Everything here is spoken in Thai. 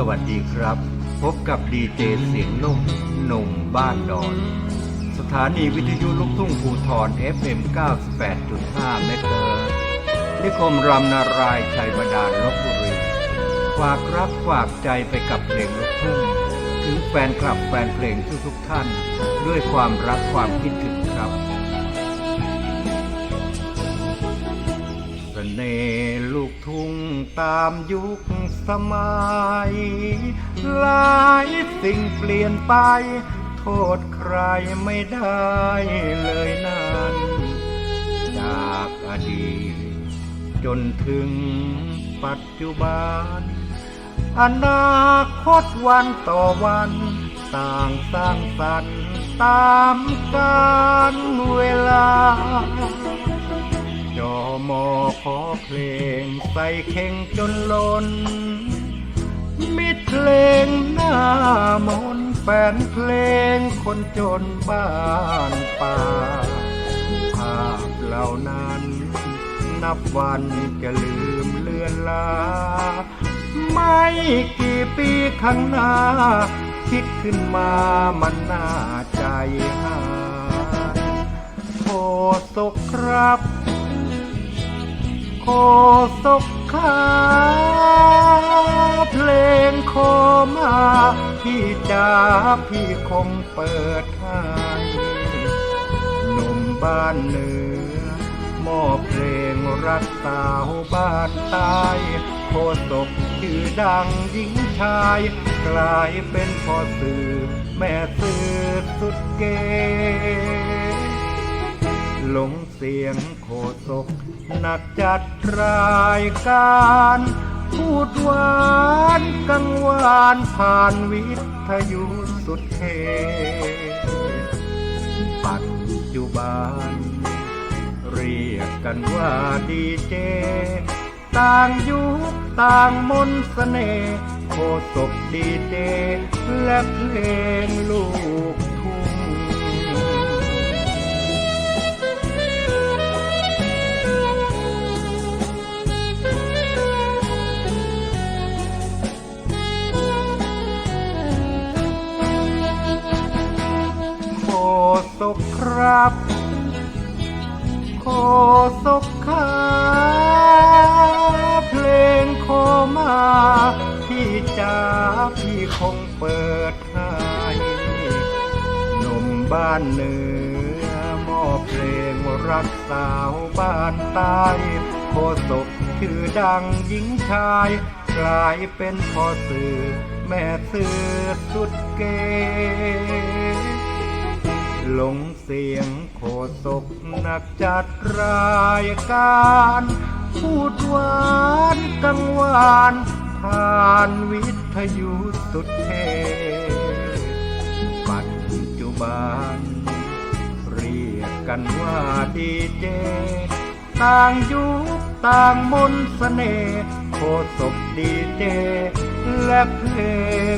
สวัสดีครับ พบกับดีเจเสียงนุ่มหนุ่มบ้านดอน สถานีวิทยุลูกทุ่งภูทร FM 98.5เมกะเฮิร์นิคมรำนารายชัยบาดาลลบบุรีฝากรักฝากใจไปกับเพลงลูกทุ่งถึงแฟนคลับแฟนเพลงทุกๆท่าน ด้วยความรักความคิดถึงครับเสน่ห์ลู กทุ่งตามยุคสมัย หลายสิ่งเปลี่ยนไป โทษใครไม่ได้เลยนั้น จากอดีต จนถึงปัจจุบัน อนาคตวันต่อวัน ต่างสร้างสรรค์ตามกาลเวลา มอขอเพลงใส่เข่งจนล้น มิดเพลงหน้ามนแฟนเพลงคนจนบ้านป่า ภาพเหล่านั้น นับวันจะลืมเลือนลา ไม่กี่ปีข้างหน้า คิดขึ้นมามันน่าใจหายโคศกครับ ศกขาเพลงโคมาพี่จ๋าพี่คงเปิดให้หนุ่มบ้านเหนือมอบเพลงรักสาวบ้านใต้โคศกชื่อดังหญิงชาย กลายเป็นพ่อสื่อ แม่สื่อสุดเก หลงเสียงโคศกหนักจัดรายการ พูดหวานกังวานผ่านวิทยุสุดเทปัจจุบัน เรียกกันว่าดีเจ ต่างยุคต่างมนต์เสน่ห์โคศกดีเจและเพลงลูก ศกครับ โคศกขาเพลงโคมา พี่จ๋าพี่คงเปิดให้หนุ่มบ้านเหนือมอบเพลงรักสาวบ้านใต้โคศกชื่อดังหญิงชายกลายเป็นพ่อสื่อแม่สื่อสุดเก หลงเสียงโคศกนักจัดรายการ พูดหวานกังวานผ่านวิทยุสุดเทปัจจุบันเรียกกันว่าดีเจต่างยุคต่างมนต์เสน่ห์โคศกดีเจและเพลง